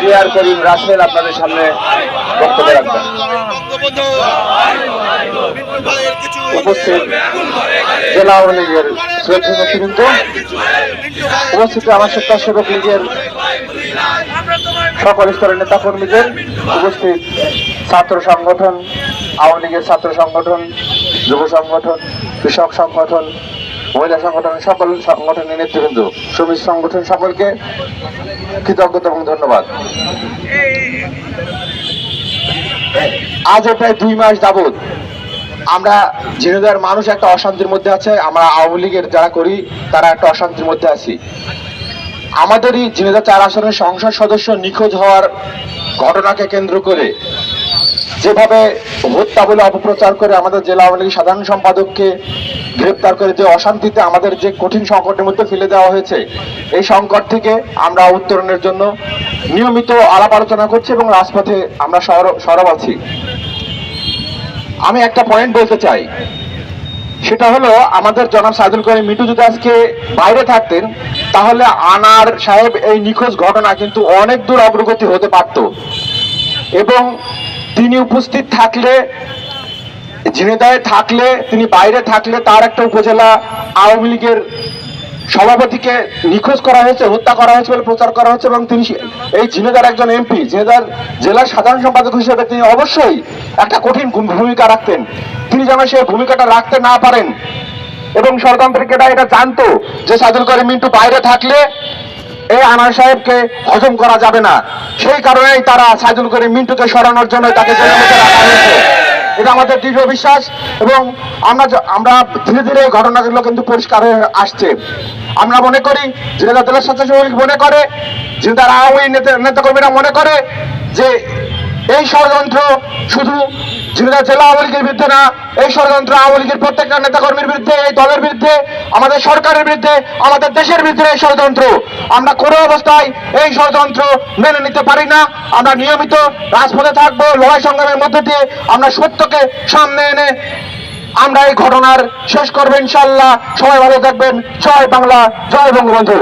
আলিয়ার করিম রাসেল আপনাদের সামনে বক্তব্য রাখবেন। উপস্থিত জেলা আওয়ামী লীগের শ্রদ্ধা উপস্থিত আমার স্বেচ্ছাসেবক লীগের সকল স্তরের নেতা কর্মীদের উপস্থিত ছাত্র সংগঠন, আওয়ামী লীগের ছাত্র সংগঠন, যুব সংগঠন, কৃষক সংগঠন মহিলা সংগঠন সকল সংগঠনের নেতৃবৃন্দ, শ্রমিক সংগঠন সকলকে কৃতজ্ঞতা এবং ধন্যবাদ। আজ প্রায় দুই মাস যাবৎ আমরা ঝিনাইদহের মানুষ একটা অশান্তির মধ্যে আছে, আমরা আওয়ামী লীগের যারা করি, তারা একটা অশান্তির মধ্যে আছি। আমাদেরই ঝিনাইদহ চার আসনের সংসদ সদস্য নিখোঁজ হওয়ার ঘটনাকে কেন্দ্র করে যেভাবে হত্যা বলে অপপ্রচার করে আমাদের জেলা আওয়ামী লীগের সাধারণ সম্পাদককে গ্রেপ্তার করে যে অশান্তিতে আমাদের যে কঠিন সংকটের মধ্যে ফেলে দেওয়া হয়েছে, এই সংকট থেকে আমরা উত্তরণের জন্য নিয়মিত আলাপ আলোচনা করছি এবং রাজপথে আমরা সরব আছি। আমি একটা পয়েন্ট বলতে চাই। সেটা হলো, আমাদের জনাব সাইদুল করিম মিটু যদি আজকে বাইরে থাকতেন, তাহলে আনার সাহেব এই নিখোঁজ ঘটনা কিন্তু অনেক দূর অগ্রগতি হতে পারত। এবং তিনি উপস্থিত থাকলে ঝিনেদায় থাকলে, তিনি বাইরে থাকলে তার একটা উপজেলা আওয়ামী লীগের সভাপতিকে নিখোঁজ করা হয়েছে, হত্যা করা হয়েছে বলে প্রচার করা হচ্ছে এবং তিনি এই ঝিনেদার একজন এমপি ঝিনেদার জেলার সাধারণ সম্পাদক হিসেবে তিনি অবশ্যই একটা কঠিন ভূমিকা রাখতেন। তিনি যেন সেই ভূমিকাটা রাখতে না পারেন। এবং ষড়যন্ত্রকেরা এটা জানতো যে সাইদুল করিম মিন্টু বাইরে থাকলে এই আনার সাহেবকে হজম করা যাবে না। সেই কারণেই তারা সাইদুল করিম মিন্টুকে সরানোর জন্য তাকে জেলের রাখা হয়েছে। এটা আমাদের দৃঢ় বিশ্বাস এবং আমরা আমরা ধীরে ধীরে ঘটনাগুলো কিন্তু পরিষ্কার হয়ে আসছে। আমরা মনে করি জেলা জেলা স্বেচ্ছাসেবী মনে করে যে তারা আওয়ামী নেতা নেতাকর্মীরা মনে করে যে এই ষড়যন্ত্র শুধু জেলা জেলা আওয়ামী লীগের বিরুদ্ধে না, এই ষড়যন্ত্র আওয়ামী লীগের প্রত্যেকটা নেতাকর্মীর বিরুদ্ধে, এই দলের বিরুদ্ধে আমাদের সরকারের বিরুদ্ধে, আমাদের দেশের বিরুদ্ধে এই ষড়যন্ত্র। আমরা কোনো অবস্থায় এই ষড়যন্ত্র মেনে নিতে পারি না। আমরা নিয়মিত রাজপথে থাকব, লড়াই সংগ্রামের মধ্যে দিয়ে আমরা সত্যকে সামনে এনে আমরা এই ঘটনার শেষ করব ইনশাল্লাহ সবাই ভালো থাকবেন। জয় বাংলা, জয় বঙ্গবন্ধু।